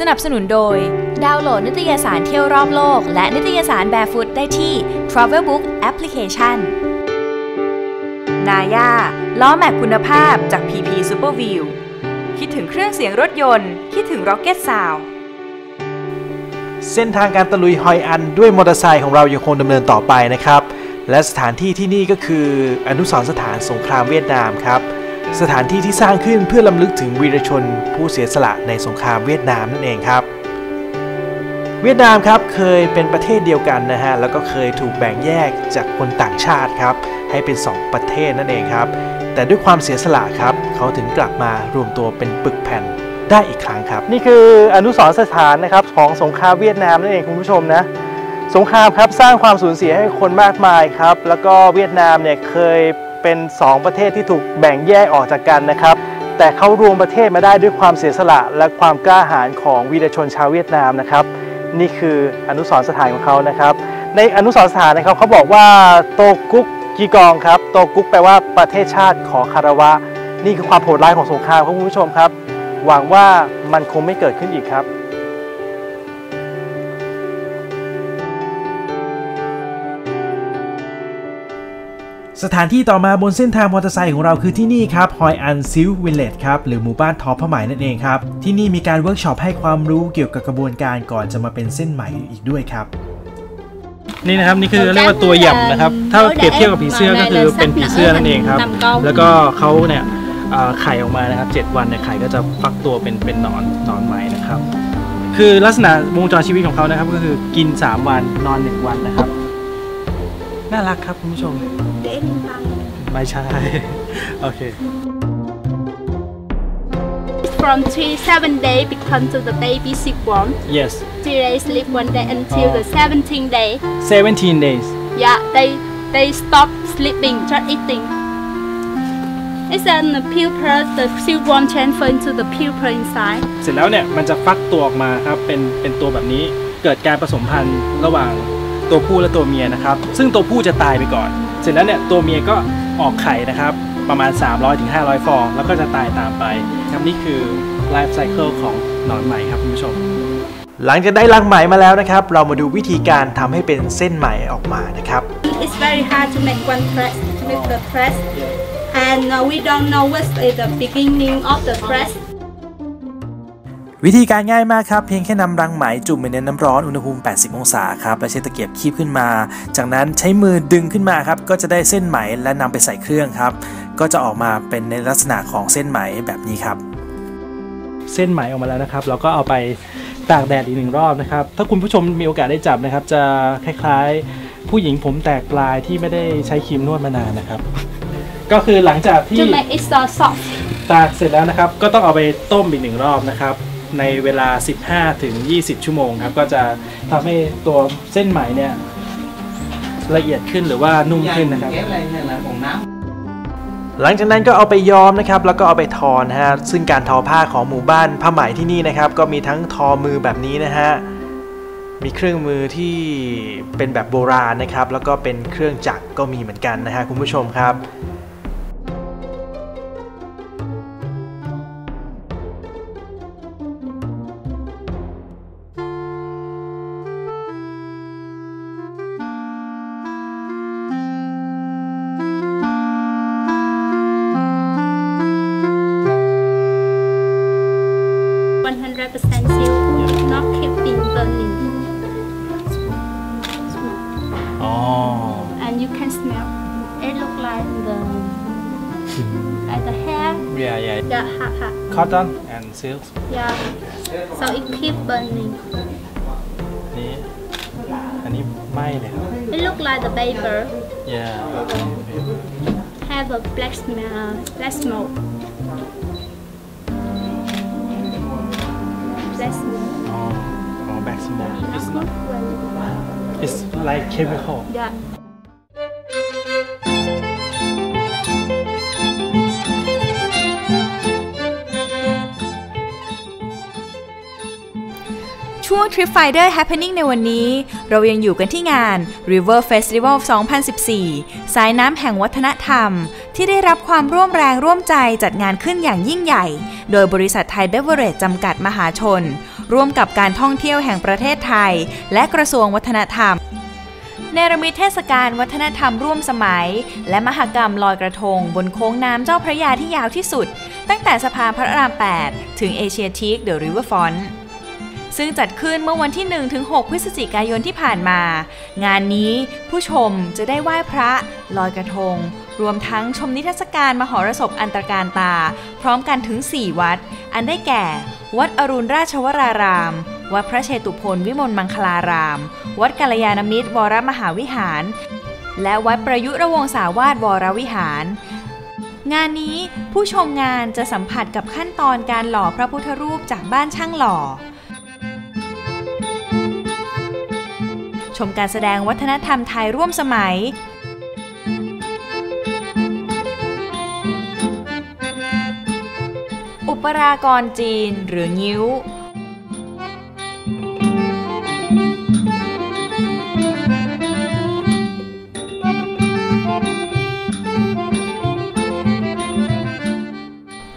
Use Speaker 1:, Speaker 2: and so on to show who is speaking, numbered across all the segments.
Speaker 1: สนับสนุนโดย ดาวน์โหลดนิตยสารเที่ยวรอบโลก และนิตยสาร Barefoot ได้ที่ Travelbook Application นาย่าล้อแม็กคุณภาพจาก PP Superview คิดถึงเครื่องเสียงรถยนต์ คิดถึง Rocket Sound
Speaker 2: เส้นทางการตะลุยฮอยอันด้วยมอเตอร์ไซค์ของเรายังคงดำเนินต่อไปนะครับ และสถานที่ที่นี่ก็คืออนุสรณ์สถานสงครามเวียดนามครับ สถานที่ที่สร้างขึ้นเพื่อลำลึกถึงวีรชนผู้เสียสละในสงครามเวียดนามนั่นเองครับ เวียดนามครับเคยเป็นประเทศเดียวกันนะฮะ แล้วก็เคยถูกแบ่งแยกจากคนต่างชาติครับ ให้เป็น 2 ประเทศนั่นเองครับ แต่ด้วยความเสียสละครับ เขาถึงกลับมารวมตัวเป็นปึกแผ่นได้อีกครั้งครับ นี่คืออนุสรณ์สถานนะครับของสงครามเวียดนามนั่นเองคุณผู้ชมนะสงครามครับสร้างความสูญเสียให้คนมากมายครับ แล้วก็เวียดนามเนี่ยเคย เป็น 2 ประเทศที่ถูกแบ่งแยกออกจากกันนะครับ แต่เขารวมประเทศมาได้ด้วยความเสียสละ และความกล้าหาญของวีรชนชาวเวียดนามนะครับ นี่คืออนุสรสถานของเขานะครับ ในอนุสรสถานนะครับเขาบอกว่าโตกุกกีกองครับโตกุกแปลว่าประเทศชาติขอคารวะ นี่คือความโหดร้ายของสงครามครับคุณผู้ชมครับ หวังว่ามันคงไม่เกิดขึ้นอีกครับ สถานที่ต่อมาบนเส้นทางมอเตอร์ไซค์ของเราคือที่นี่ครับฮอยอันซิลวิลเลจครับหรือหมู่บ้านทอผ้าไหมนั่นเองครับ ที่นี่มีการเวิร์กช็อปให้ความรู้เกี่ยวกับกระบวนการก่อนจะมาเป็นเส้นไหมอีกด้วยครับ นี่นะครับนี่คือเรียกว่าตัวหย่ำนะครับ ถ้าเปรียบเทียบกับผีเสื้อก็คือเป็นผีเสื้อนั่นเองครับ แล้วก็เขาเนี่ยเอ่อไข่ออกมานะครับ7วันเนี่ยไข่ก็จะฟักตัวเป็นเป็นหนอนหนอนไหมนะครับ คือลักษณะวงจรชีวิตของเขานะครับก็คือกิน 3 วันนอน 1 วันนะครับ น่ารักครับคุณผู้ชมไม่ใช่ โอเค
Speaker 3: From three seven day become to the baby sick born.
Speaker 2: yes
Speaker 3: Three days sleep one day until
Speaker 2: Oh.
Speaker 3: the 17th day.
Speaker 2: 17 days
Speaker 3: Yeah, they they stop sleeping, just eating. It's an the pupa, the silkworm transfer into the pupa inside.
Speaker 2: เสร็จแล้วเนี่ยมันจะฟักตัวออกมาครับเป็นเป็นตัวแบบนี้เกิดการผสมพันธุ์ระหว่าง ตัวผู้และตัวเมียนะครับ ซึ่งตัวผู้จะตายไปก่อน เสร็จแล้วเนี่ยตัวเมียก็ออกไข่นะครับ ประมาณ 300-500 ฟอง แล้วก็จะตายตามไปครับนี่คือไลฟ์ไซเคิลของหนอนไหมครับคุณผู้ชม หลังจากได้รังไหมมาแล้วนะครับ เรามาดูวิธีการทำให้เป็นเส้นไหมออกมานะครับ
Speaker 3: It's very hard to make one press, to make the press. And we don't know what's is the beginning of the press.
Speaker 2: วิธีการง่ายมากครับ เพียงแค่นำรังไหมจุ่มไปในน้ำร้อนอุณหภูมิ 80 องศาครับแล้วใช้ตะเกียบคีบขึ้นมา จากนั้นใช้มือดึงขึ้นมาครับ ก็จะได้เส้นไหมและนำไปใส่เครื่องครับ ก็จะออกมาเป็นในลักษณะของเส้นไหมแบบนี้ครับ เส้นไหมออกมาแล้วนะครับ เราก็เอาไปตากแดดอีกหนึ่งรอบนะครับ ถ้าคุณผู้ชมมีโอกาสได้จับนะครับ จะคล้ายๆ ผู้หญิงผมแตกปลายที่ไม่ได้ใช้ครีมนวดมานานนะครับ ก็คือหลังจากที่
Speaker 3: To make it so soft.
Speaker 2: ตากเสร็จแล้วนะครับ ก็ต้องเอาไปต้มอีกหนึ่งรอบนะครับ ในเวลา 15 ถึง 20 ชั่วโมงครับก็จะทำให้ตัวเส้นไหมเนี่ยละเอียดขึ้นหรือว่านุ่มขึ้นนะครับหลังจากนั้นก็เอาไปย้อมนะครับแล้วก็เอาไปทอนะฮะซึ่งการทอผ้าของหมู่บ้านผ้าไหมที่นี่นะครับ ก็มีทั้งทอมือแบบนี้นะฮะมีเครื่องมือที่เป็นแบบโบราณนะครับ แล้วก็เป็นเครื่องจักรก็มีเหมือนกันนะฮะคุณผู้ชมครับ
Speaker 3: not keeping burning.
Speaker 2: อ๋อ
Speaker 3: And you can smell. It look like the like the hair.
Speaker 2: yeah yeah
Speaker 3: Yeah, hot, hot.
Speaker 2: cotton and silk
Speaker 3: Yeah. So it keep burning.
Speaker 2: นี่ อันนี้ไหม้เลยครับ
Speaker 3: It look like the paper
Speaker 2: yeah
Speaker 3: have a black smell, black smoke. Black smoke.
Speaker 2: Smoke it's not it's like chemical
Speaker 3: Yeah.
Speaker 1: ช่วง Trip Finder Happening ในวันนี้ เรายังอยู่กันที่งาน River Festival 2014 สายน้ำแห่งวัฒนธรรม ที่ได้รับความร่วมแรงร่วมใจจัดงานขึ้นอย่างยิ่งใหญ่ โดยบริษัทไทยเบเวอร์เรจจำกัดมหาชน ร่วมกับการท่องเที่ยวแห่งประเทศไทย และกระทรวงวัฒนธรรมเนรมิตเทศกาลวัฒนธรรมร่วมสมัย และมหกรรมลอยกระทง บนโค้งน้ำเจ้าพระยาที่ยาวที่สุด ตั้งแต่สะพานพระราม 8 ถึงเอเชียทีกเดอะริเวอร์ฟอนซึ่งจัดขึ้นเมื่อวันที่ 1-6 พฤศจิกายนที่ผ่านมา งานนี้ผู้ชมจะได้ไหว้พระ ลอยกระทง รวมทั้งชมนิทรรศการมหรสพอันตรการตา พร้อมกันถึง 4 วัด อันได้แก่ วัดอรุณราชวราราม วัดพระเชตุพนวิมลมังคลาราม วัดกัลยาณมิตรวรมหาวิหาร และวัดประยุระวงศาวาสวรวิหาร งานนี้ผู้ชมงานจะสัมผัสกับขั้นตอนการหล่อพระพุทธรูปจากบ้านช่างหล่อชมการแสดงวัฒนธรรมไทยร่วมสมัย ปรากรจีนหรืองิ้ว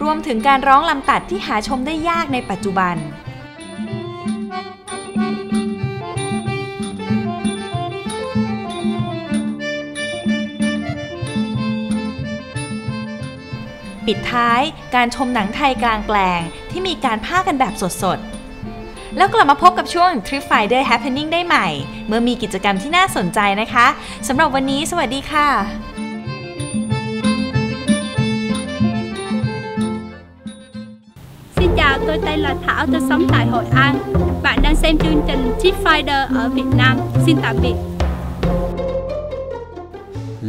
Speaker 1: รวมถึงการร้องลำตัดที่หาชมได้ยากในปัจจุบัน ปิดท้ายการชมหนังไทยกลางแปลง ที่มีการพากันแบบสดๆ แล้วกลับมาพบกับช่วง Trip Finder Happening ได้ใหม่ เมื่อมีกิจกรรมที่น่าสนใจนะคะสำหรับวันนี้สวัสดีค่ะ
Speaker 3: Xin chào, tôi tên là Thảo, tôi sống tại Hội An. Bạn đang xem chương trình Trip Finder ở Việt Nam. Xin tạm biệt.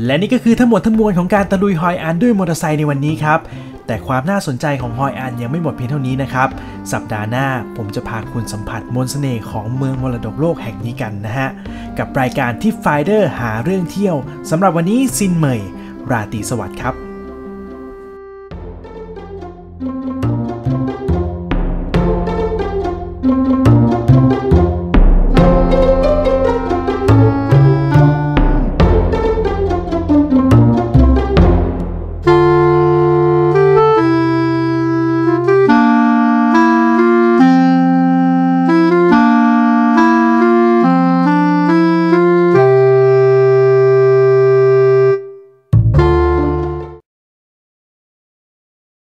Speaker 2: และนี่ก็คือทั้งหมดทั้งมวลของการตะลุยฮอยอันด้วยมอเตอร์ไซค์ในวันนี้ครับ แต่ความน่าสนใจของฮอยอันยังไม่หมดเพียงเท่านี้นะครับ สัปดาห์หน้าผมจะพาคุณสัมผัสมนต์เสน่ห์ของเมืองมรดกโลกแห่งนี้กันนะฮะ กับรายการที่ไฟเดอร์หาเรื่องเที่ยวสำหรับวันนี้ซินเหมย ราตรีสวัสดิ์ครับ